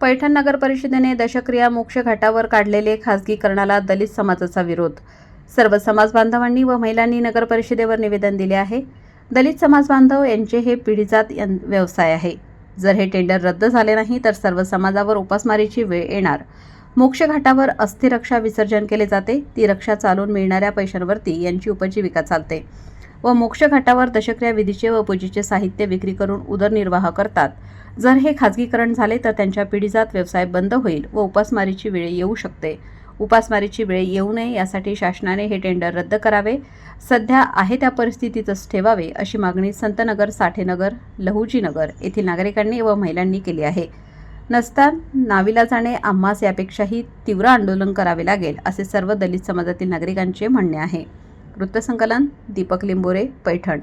पैठण नगर परिषदेने दशक्रिया मोक्ष घाटावर काढलेले खासगीकरणाला दलित समाजाचा विरोध. सर्व समाज बांधवांनी व महिलांनी नगर परिषदेवर निवेदन दिले आहे. दलित समाज बांधव यांचे हे पिढीजात व्यवसाय आहे. जर हे टेंडर रद्द झाले नाही तर सर्व समाजावर उपासमारीची वेळ येणार. मोक्ष घाटावर अस्थिरक्षा विसर्जन केले जाते. ती रक्षा चालून मिळणाऱ्या पैशांवरती यांची उपजीविका चालते. व मोक्ष घाटावर दशक्रिया विधीचे व पूजेचे साहित्य विक्री करून उदरनिर्वाह करतात. जर हे खाजगीकरण झाले तर त्यांच्या पिढीजात व्यवसाय बंद होईल व उपासमारीची वेळ येऊ शकते. उपासमारीची वेळ येऊ नये यासाठी शासनाने हे टेंडर रद्द करावे. सध्या आहे त्या परिस्थितीतच ठेवावे अशी मागणी संतनगर साठेनगर लहुजीनगर येथील नागरिकांनी व महिलांनी केली आहे. नसता नावीला जाणे आम्हास यापेक्षाही तीव्र आंदोलन करावे लागेल असे सर्व दलित समाजातील नागरिकांचे म्हणणे आहे. वृत्तसंकलन दीपक लिंबोरे पैठण.